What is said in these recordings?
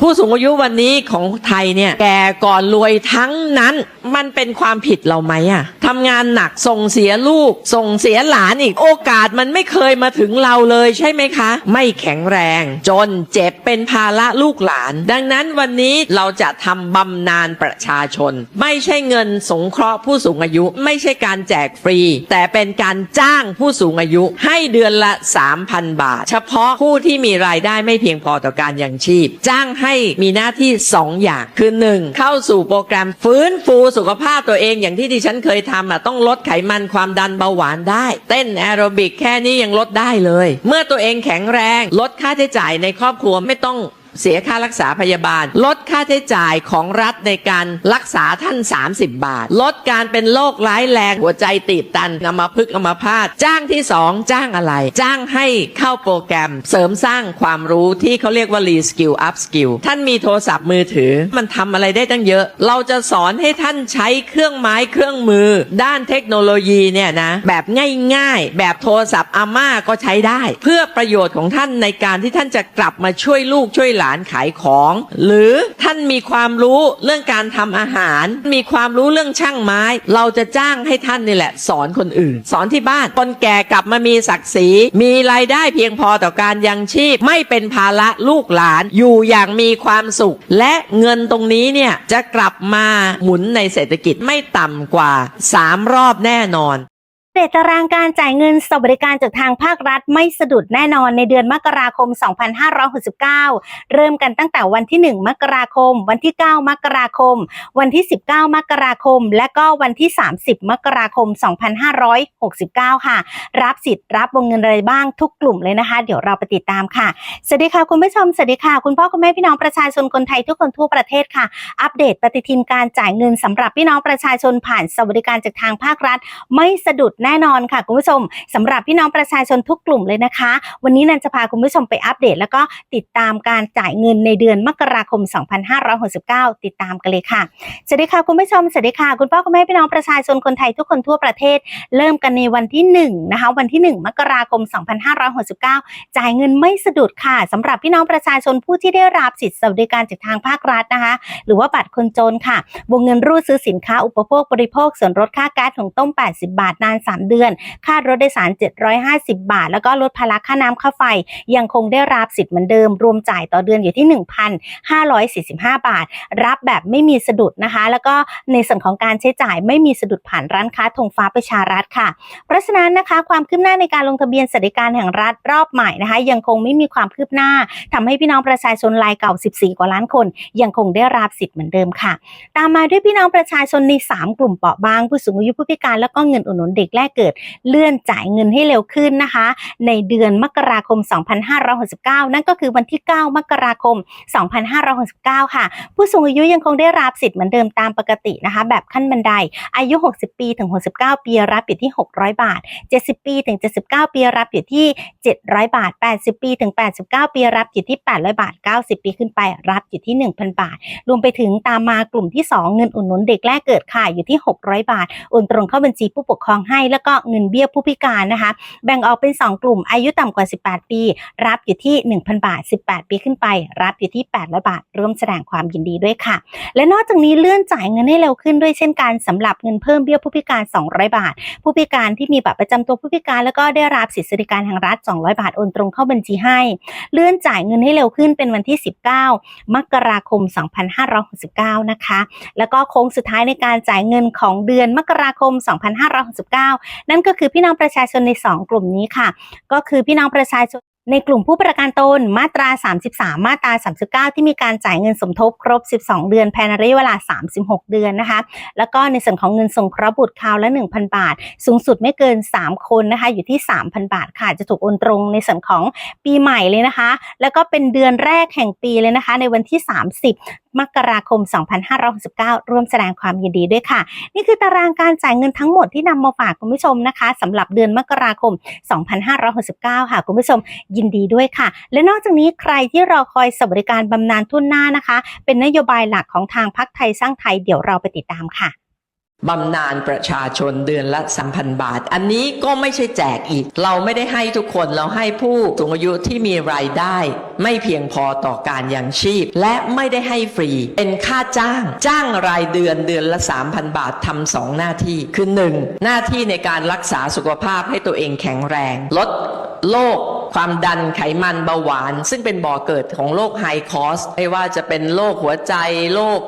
ผู้สูงอายุวันนี้ของไทยเนี่ย แก่ก่อนรวยทั้งนั้น มันเป็นความผิดเราไหมอะทำงานหนักส่งเสียลูก ส่งเสียหลานอีก โอกาสมันไม่เคยมาถึงเราเลยใช่ไหมคะ ไม่แข็งแรง จนเจ็บเป็นภาระลูกหลาน ดังนั้นวันนี้เราจะทำบำนาญประชาชน ไม่ใช่เงินสงเคราะห์ผู้สูงอายุ ไม่ใช่การแจกฟรี แต่เป็นการจ้างผู้สูงอายุ ให้เดือนละ 3,000 บาท เฉพาะผู้ที่มีรายได้ไม่เพียงพอต่อการยังชีพ จ้างให้มีหน้าที่ 2 อย่าง คือ 1. เข้าสู่โปรแกรมฟื้นฟูสุขภาพตัวเองอย่างที่ดิฉันเคยทำอะต้องลดไขมันความดันเบาหวานได้ เต้นแอโรบิกแค่นี้ยังลดได้เลย เมื่อตัวเองแข็งแรง ลดค่าใช้จ่ายในครอบครัวไม่ต้อง เสียค่ารักษาพยาบาล ลดค่าใช้จ่ายของรัฐในการรักษาท่าน 30 บาท ลดการเป็นโรคร้ายแรงหัวใจตีบตันอัมาพึกษ์อัมาพาตจ้างที่ 2 จ้างอะไร จ้างให้เข้าโปรแกรม เสริมสร้างความรู้ที่เขาเรียกว่า re skill up skill ท่านมีโทรศัพท์มือถือ มันทำอะไรได้ตั้งเยอะ เราจะสอนให้ท่านใช้เครื่องไม้เครื่องมือ ด้านเทคโนโลยีเนี่ยนะแบบง่ายๆ แบบโทรศัพท์อาม่าก็ใช้ได้ เพื่อประโยชน์ของท่านในการที่ท่านจะกลับมาช่วยลูกช่วยหลานขายของ หรือท่านมีความรู้เรื่องการทำอาหาร มีความรู้เรื่องช่างไม้ เราจะจ้างให้ท่านนี่แหละ สอนคนอื่น สอนที่บ้านคนแก่กลับมามีศักดิ์ศรีมีรายได้เพียงพอต่อการยังชีพ ไม่เป็นภาระลูกหลานอยู่อย่างมีความสุข และเงินตรงนี้เนี่ยจะกลับมาหมุนในเศรษฐกิจไม่ต่ำกว่า 3 รอบแน่นอน เดตตารางการจ่ายเงินสวัสดิการจากทางภาครัฐไม่สะดุดแน่นอนในเดือนมกราคม 2569 เริ่มกันตั้งแต่วันที่ 1 มกราคม วันที่ 9 มกราคม วันที่ 19 มกราคม และก็วันที่ 30 มกราคม 2569 ค่ะ รับสิทธิ์รับวงเงินอะไรบ้างทุกกลุ่มเลยนะคะ เดี๋ยวเราไปติดตามค่ะ สวัสดีค่ะคุณผู้ชม สวัสดีค่ะ คุณพ่อคุณแม่พี่น้องประชาชนคนไทยทุกคนทั่วประเทศค่ะ อัปเดตปฏิทินการจ่ายเงินสำหรับพี่น้องประชาชนผ่านสวัสดิการจากทางภาครัฐ ไม่สะดุดแน่นอนค่ะคุณผู้ชมสำหรับพี่น้องประชาชนทุกกลุ่มเลยนะคะ วันนี้นันจะพาคุณผู้ชมไปอัปเดต แล้วก็ติดตามการจ่ายเงินในเดือนมกราคม 2569 ติดตามกันเลยค่ะสวัสดีค่ะคุณผู้ชมสวัสดีค่ะคุณพ่อคุณแม่พี่น้องประชาชนคนไทยทุกคนทั่วประเทศ เริ่มกันในวันที่1นะคะวันที่ 1 มกราคม 2569 จ่ายเงินไม่สะดุดค่ะสำหรับพี่น้องประชาชนผู้ที่ได้รับสิทธิสวัสดิการจากทางภาครัฐนะคะ หรือว่าบัตรคนจนค่ะวงเงินรูดซื้อสินค้าอุปโภคบริโภคส่วนลดค่าก๊าซถุงต้ม 80 บาทนาน3 เดือน ค่ารถโดยสาร 750 บาท แล้วก็ลดภาระค่าน้ำค่าไฟ ยังคงได้รับสิทธิ์เหมือนเดิม รวมจ่ายต่อเดือนอยู่ที่ 1,545 บาท รับแบบไม่มีสะดุดนะคะ แล้วก็ในส่วนของการใช้จ่ายไม่มีสะดุดผ่านร้านค้าธงฟ้าประชารัฐค่ะ เพราะฉะนั้นนะคะความคืบหน้าในการลงทะเบียนสวัสดิการแห่งรัฐรอบใหม่นะคะ ยังคงไม่มีความคืบหน้าทำให้พี่น้องประชาชนรายเก่า 14 กว่าล้านคน ยังคงได้รับสิทธิ์เหมือนเดิมค่ะ ตามมาด้วยพี่น้องประชาชนใน 3 กลุ่มเปราะบาง ผู้สูงอายุผู้พิการแล้วก็เงินอุดหนุนเด็กแรกเกิดเลื่อนจ่ายเงินให้เร็วขึ้นนะคะ ในเดือนมกราคม 2569 นั่นก็คือวันที่ 9 มกราคม 2569 ค่ะ ผู้สูงอายุยังคงได้รับสิทธิ์เหมือนเดิมตามปกตินะคะ แบบขั้นบันได อายุ 60 ปีถึง 69 ปีรับอยู่ที่ 600 บาท 70 ปีถึง 79 ปีรับอยู่ที่ 700 บาท 80 ปีถึง 89 ปีรับอยู่ที่ 800 บาท 90 ปีขึ้นไปรับอยู่ที่ 1,000 บาท รวมไปถึงตามมากลุ่มที่ 2 เงินอุดหนุนเด็กแรกเกิดค่ะอยู่ที่ 600 บาทโอนตรงเข้าบัญชีผู้ปกครองให้แล้วก็เงินเบี้ยผู้พิการนะคะ แบ่งออกเป็น 2 กลุ่มอายุต่ำกว่า 18 ปี รับอยู่ที่ 1,000 บาท 18 ปีขึ้นไป รับอยู่ที่800บาทร่วมแสดงความยินดีด้วยค่ะ และนอกจากนี้เลื่อนจ่ายเงินให้เร็วขึ้นด้วยเช่นกันสำหรับเงินเพิ่มเบี้ยผู้พิการ 200 บาท ผู้พิการที่มีบัตรประจำตัวผู้พิการ แล้วก็ได้รับสิทธิสวัสดิการแห่งรัฐ 200 บาทโอนตรงเข้าบัญชีให้ เลื่อนจ่ายเงินให้เร็วขึ้นเป็นวันที่ 19 มกราคม 2569 นะคะ แล้วก็โค้งสุดท้ายในการจ่ายเงินของเดือนมกราคม 2569นั่นก็คือพี่น้องประชาชนใน 2 กลุ่มนี้ค่ะ ก็คือพี่น้องประชาชนในกลุ่มผู้ประกันตนมาตรา 33 มาตรา 39 ที่มีการจ่ายเงินสมทบครบ 12 เดือนภายในระยะเวลา 36 เดือนนะคะ แล้วก็ในส่วนของเงินสงเคราะห์บุตรคราวละ 1,000 บาท สูงสุดไม่เกิน 3 คนนะคะ อยู่ที่ 3,000 บาทค่ะ จะถูกโอนตรงในส่วนของปีใหม่เลยนะคะ แล้วก็เป็นเดือนแรกแห่งปีเลยนะคะ ในวันที่ 30 มกราคม 2569 ร่วมแสดงความยินดีด้วยค่ะ นี่คือตารางการจ่ายเงินทั้งหมดที่นำมาฝากคุณผู้ชมนะคะสำหรับเดือนมกราคม 2569 ค่ะ คุณผู้ชมยินดีด้วยค่ะ และนอกจากนี้ใครที่รอคอยสวัสดิการบำนาญทุนหน้านะคะ เป็นนโยบายหลักของทางพักไทยสร้างไทยเดี๋ยวเราไปติดตามค่ะ บำนาญประชาชนเดือนละ 3,000 บาท อันนี้ก็ไม่ใช่แจกอีก เราไม่ได้ให้ทุกคนเราให้ผู้สูงอายุที่มีรายได้ ไม่เพียงพอต่อการยังชีพ และไม่ได้ให้ฟรี เป็นค่าจ้าง จ้างรายเดือนเดือนละ 3,000 บาททำสองหน้าที่ คือ 1. หน้าที่ในการรักษาสุขภาพให้ตัวเองแข็งแรง ลดโรค ความดันไขมันเบาหวาน ซึ่งเป็นบ่อเกิดของโรคไฮคอสไม่ว่าจะเป็นโรคหัวใจโรค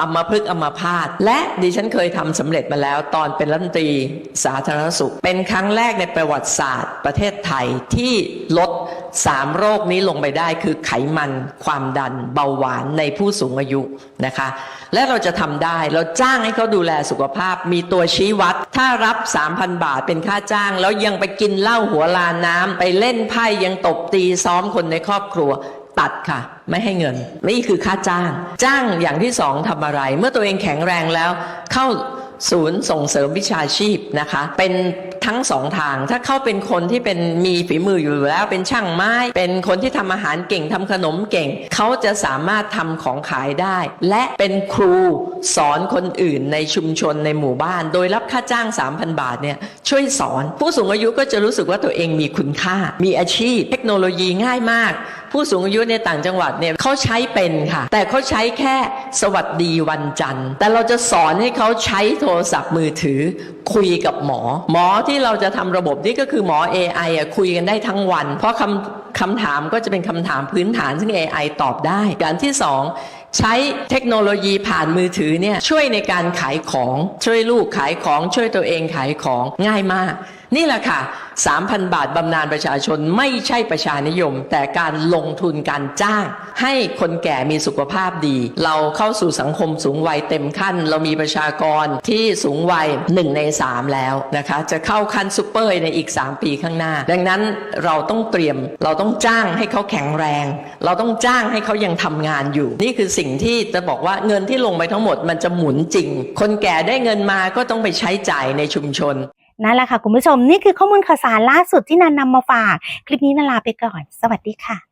อัมพฤกษ์อัมพาตและดิฉันเคยทำสำเร็จมาแล้วตอนเป็นรัฐมนตรีสาธารณสุข เป็นครั้งแรกในประวัติศาสตร์ประเทศไทยที่ลด สามโรคนี้ลงไปได้คือไขมันความดัน เบาหวานในผู้สูงอายุนะคะ และเราจะทำได้เราจ้างให้เขาดูแลสุขภาพ มีตัวชี้วัด ถ้ารับ 3,000 บาทเป็นค่าจ้าง แล้วยังไปกินเหล้าหัวลานน้ำไปเล่นไพ่ยังตบตีซ้อมคนในครอบครัวตัดค่ะ ไม่ให้เงิน นี่คือค่าจ้าง จ้างอย่างที่สองทำอะไร เมื่อตัวเองแข็งแรงแล้ว เข้าศูนย์ส่งเสริมวิชาชีพนะคะ เป็น ทั้งสองทาง ถ้าเขาเป็นคนที่เป็นมีฝีมืออยู่แล้วเป็นช่างไม้ เป็นคนที่ทำอาหารเก่งทำขนมเก่ง เขาจะสามารถทำของขายได้ และเป็นครูสอนคนอื่นในชุมชนในหมู่บ้าน โดยรับค่าจ้าง 3,000 บาทเนี่ยช่วยสอน ผู้สูงอายุก็จะรู้สึกว่าตัวเองมีคุณค่า มีอาชีพ เทคโนโลยีง่ายมากผู้สูงอายุในต่างจังหวัดเนี่ยเขาใช้เป็นค่ะ แต่เขาใช้แค่สวัสดีวันจันทร์ แต่เราจะสอนให้เขาใช้โทรศัพท์มือถือ คุยกับหมอ หมอที่เราจะทำระบบนี้ก็คือหมอ AI อะคุยกันได้ทั้งวัน เพราะคำคำถามก็จะเป็นคำถามพื้นฐานซึ่ง AI ตอบได้อย่างที่สองใช้เทคโนโลยีผ่านมือถือเนี่ยช่วยในการขายของช่วยลูกขายของช่วยตัวเองขายของง่ายมาก นี่แหละค่ะ 3,000 บาทบำนาญประชาชนไม่ใช่ประชานิยม แต่การลงทุนการจ้าง ให้คนแก่มีสุขภาพดี เราเข้าสู่สังคมสูงวัยเต็มขั้น เรามีประชากรที่สูงวัย 1 ใน 3 แล้วนะคะ จะเข้าขั้นซูเปอร์ในอีก 3 ปีข้างหน้า ดังนั้นเราต้องเตรียมเราต้องจ้างให้เขาแข็งแรง เราต้องจ้างให้เขายังทำงานอยู่ นี่คือสิ่งที่จะบอกว่าเงินที่ลงไปทั้งหมดมันจะหมุนจริง คนแก่ได้เงินมาก็ต้องไปใช้จ่ายในชุมชน นั่นแหละค่ะคุณผู้ชมนี่คือข้อมูลข่าวสารล่าสุดที่นันนำมาฝาก คลิปนี้นาลาไปก่อน สวัสดีค่ะ